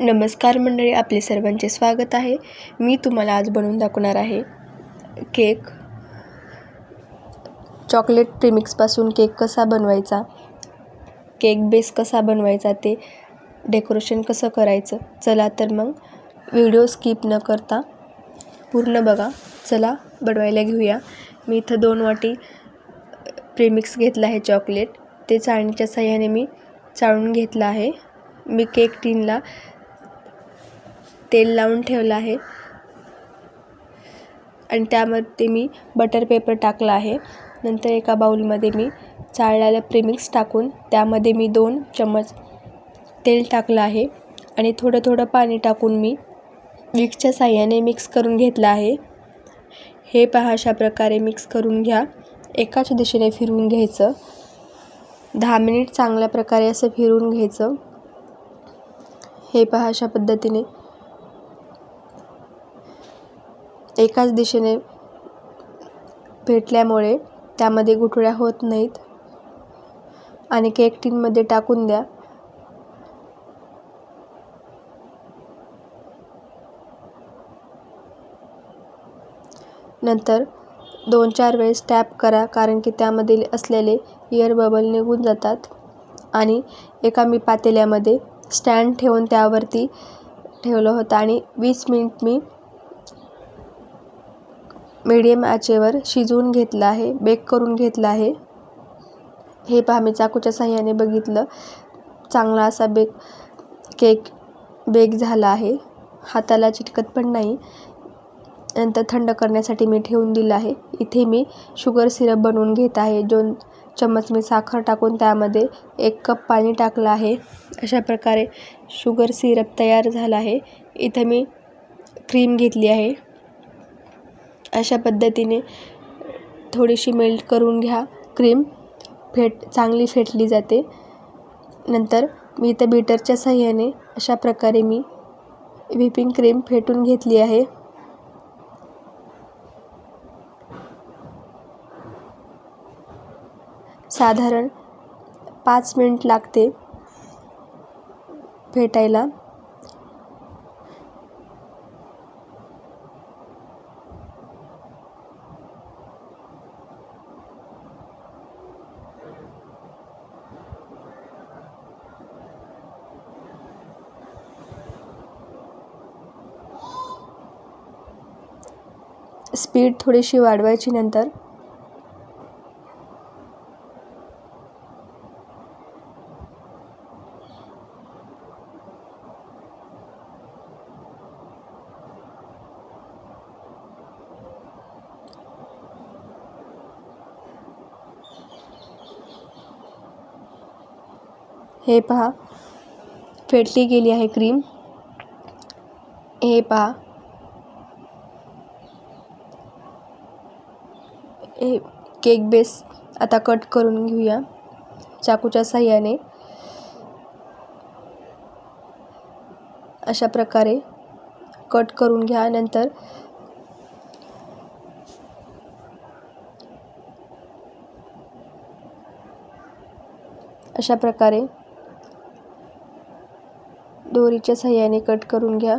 नमस्कार मंडळी आपले सर्वांचे स्वागत आहे. मी तुम्हाला आज बनवून दाखवणार आहे केक. चॉकलेट प्रिमिक्सपासून केक कसा बनवायचा केक बेस कसा बनवायचा ते डेकोरेशन कसं करायचं चला तर मग व्हिडिओ स्किप न करता पूर्ण बघा. चला बनवायला घेऊया. मी इथं दोन वाटी प्रिमिक्स घेतलं आहे चॉकलेट. ते चाळणीच्या साह्याने मी चाळून घेतलं आहे. मी केक टीनला तेल लावून ठेवलं आहे. आणि त्यामध्ये मी बटर पेपर टाकला आहे. नंतर एका बाऊलमध्ये मी चाळलेलं प्रीमिक्स टाकून त्यामध्ये मी दोन चम्मच तेल टाकलं आहे. आणि थोडं थोडं पाणी टाकून मी विक्सच्या साह्याने मिक्स करून घेतलं आहे. हे पहा अशा प्रकारे मिक्स करून घ्या. एकाच दिशेने फिरवून घ्यायचं. दहा मिनिट चांगल्या प्रकारे असं फिरवून घ्यायचं. हे पहा अशा पद्धतीने एकाच दिशेने फेटल्यामुळे त्यामध्ये गुठळ्या होत नाहीत. आणि केक टीनमध्ये टाकून द्या. नंतर दोन चार वेळेस टॅप करा कारण की त्यामधील असलेले एअर बबल निघून जातात. आणि एका मी पातेल्यामध्ये स्टँड ठेवून त्यावरती ठेवलं होतं. आणि वीस मिनिट मी मीडियम आचेवर शिजवून घेतलं आहे बेक करून घेतलं आहे. हे पहा मी चाकूच्या साह्याने बघितलं. चांगला असा बेक केक बेक झाला आहे. हाताला चिटकत पण नाही. नंतर थंड करण्यासाठी मी ठेवून दिलं आहे. इथे मी शुगर सिरप बनवून घेत आहे. दोन चम्मच मी साखर टाकून त्यामध्ये एक कप पाणी टाकलं आहे. अशा प्रकारे शुगर सिरप तयार झाला आहे. इथं मी क्रीम घेतली आहे. अशा पद्धतीने थोडीशी मेल्ट करून घ्या. क्रीम फेट चांगली फेटली जाते. नंतर मी इथं बीटरच्या साह्याने अशा प्रकारे मी व्हिपिंग क्रीम फेटून घेतली आहे. साधारण पाच मिनिट लागते फेटायला. स्पीड थोडीशी वाढवायची नंतर. हे पहा. फेटली गेली आहे क्रीम. हे पहा. हे केक बेस आता कट करून घेऊया चाकूच्या साह्याने. अशा प्रकारे कट करून घ्या. नंतर अशा प्रकारे दोरीच्या साह्याने कट करून घ्या.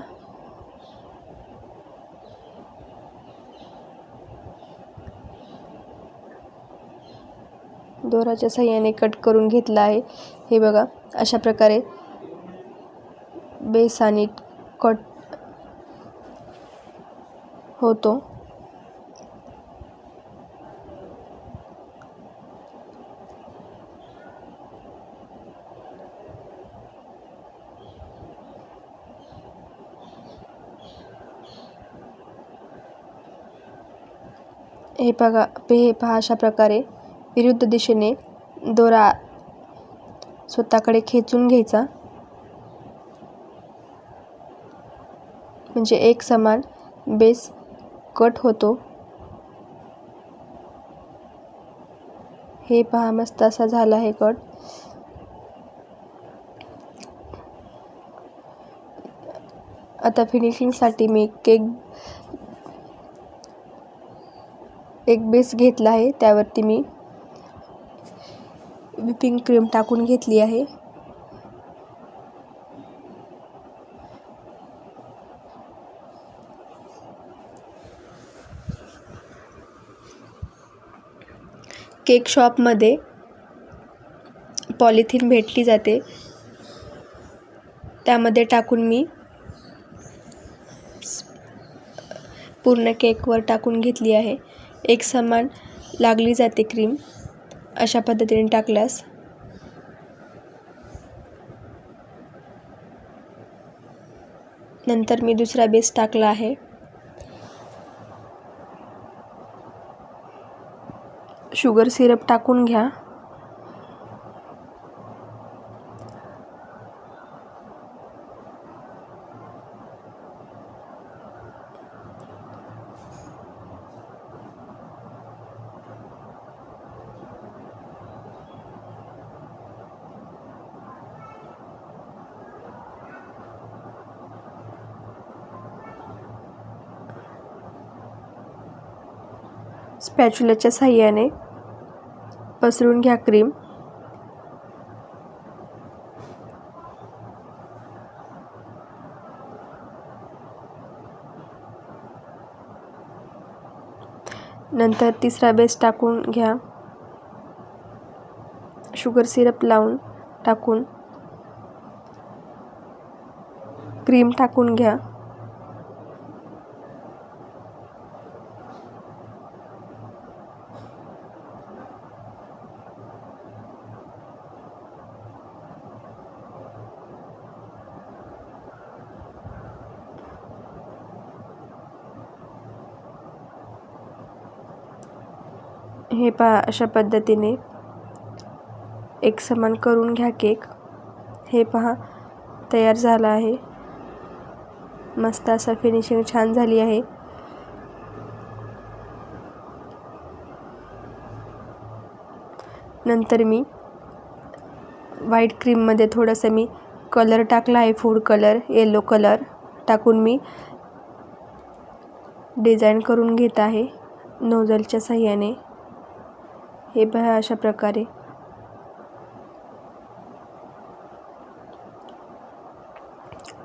दोराच्या साह्याने कट करून घेतला आहे. हे बघा अशा प्रकारे बेस आणि कट होतो. हे बघा हे पहा अशा प्रकारे विरुद्ध दिशेने दोरा स्वतःकडे खेचून घ्यायचा. म्हणजे एक समान बेस कट होतो. हे पहा मस्त असा झाला आहे कट. आता फिनिशिंगसाठी मी केक एक बेस घेतला आहे. त्यावरती मी व्हिपिंग क्रीम टाकून घेतली आहे. केक शॉपमध्ये पॉलिथिन भेटली जाते. त्यामध्ये टाकून मी पूर्ण केकवर टाकून घेतली आहे. एक समान लागली जाते क्रीम अशा पद्धतीने टाकल्यास. नंतर मी दुसरा बेस टाकला आहे. शुगर सिरप टाकून घ्या. स्पॅच्युलाच्या साह्याने पसरून घ्या क्रीम. नंतर तिसरा बेस टाकून घ्या. शुगर सिरप लावून टाकून. क्रीम टाकून घ्या. हे पहा अशा पद्धतीने एक समान करून घ्या केक. हे पहा तयार झाला आहे. मस्त असा फिनिशिंग छान झाली आहे. नंतर मी व्हाईट क्रीममध्ये थोडंसं मी कलर टाकला आहे फूड कलर येलो कलर टाकून मी डिझाईन करून घेत आहे. नोझलच्या साह्याने हे पहा अशा प्रकारे.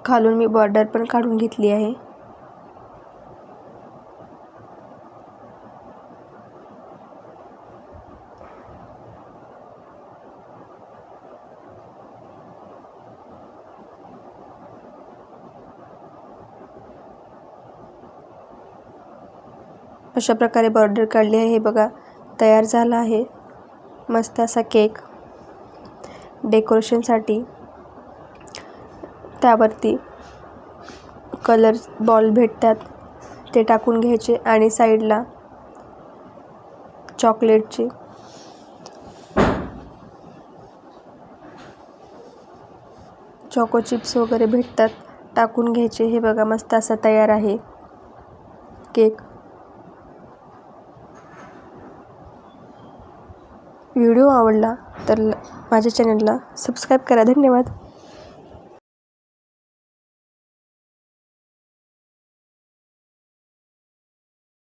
खालून मी बॉर्डर पण काढून घेतली आहे. अशा प्रकारे बॉर्डर काढली आहे. हे बघा तयार झाला आहे. मस्त असा केक डेकोरेशनसाठी. त्यावरती कलर बॉल भेटतात. ते टाकून घ्यायचे आणि साईडला चॉकलेटचे. चॉको चिप्स वगैरे भेटतात. टाकून घ्यायचे. हे बघा मस्त असा तयार आहे. केक. व्हिडिओ आवडला तर माझ्या चॅनलला सबस्क्राईब करा. धन्यवाद.